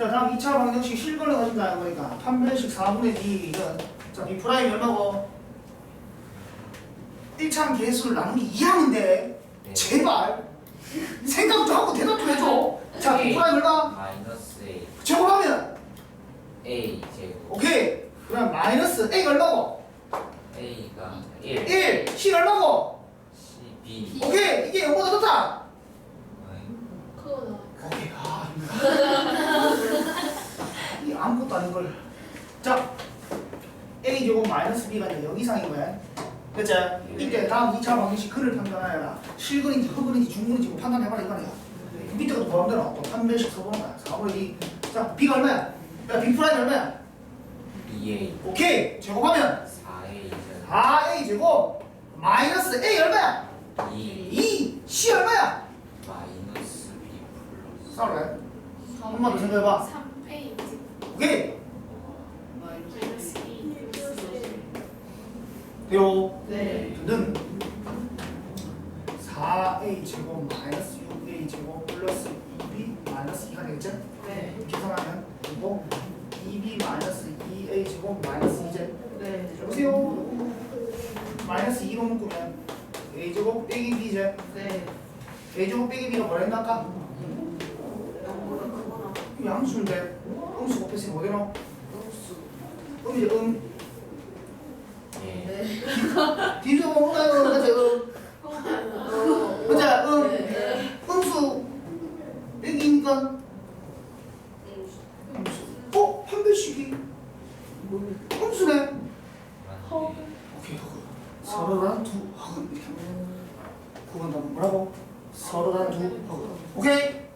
자 다음 2차 방정식 실근을 가진다는 거니까. 판별식 4분의 D는 자 B 프라임 얼마고? 1차 개수를 나누기 2하는데 네. 제발. 생각 좀 하고 대답 좀 해줘. 자 B 프라임 얼마? 마이너스 A. 제곱하면? A 제곱. 오케이. 그럼 마이너스 A 얼마고? A가 1 1 C 얼마고? 12 오케이. 이게 0보다 좋다 그거 나. 오케이 아 힘들어 이 아무것도 아닌 걸자 A 제곱 마이너스 B가 이제 여기상인 거야 그치? 이때 다음 2차 방정식 근을 판단하여라 실근인지 허근인지 중근인지 뭐 판단해봐라 이거야 밑에 것도 보람대로 또 판별식 써보는 거야 4분의 2. 자 B가 얼마야? 야 B 프라임 얼마야? 2A 오케이 제곱하면 4A 4A 제곱 마이너스 A 얼마야? 2 2 C 얼마야? 마이너스 B 플러스 싸울래? 한번더 생각해봐 3A 오케이 2 돼요 네. 는 4A 제곱 마이너스 6A 제곱 플러스 2B 마이너스 2가 되겠죠? 네. 계산하면 그리고 2B 마이너스 2A 제곱 마이너스 2제 네. 여보세요 마이너스 2로 묶으면 A 제곱 빼기 B제 네. A 제곱 빼기 B가 뭐라 했나 아까? 양수인데 음수 곱했으면 뭐 되노? 음수. 음이제 음예 네. 뒤집어 볼까요? 그치 음 어. 그치 음 네. 음수 빼기니까 어? 판별식이 음수네 허. 오케이 서로란 두 허그 이렇게 하면 다 뭐라고? 서로란 두 허그 오케이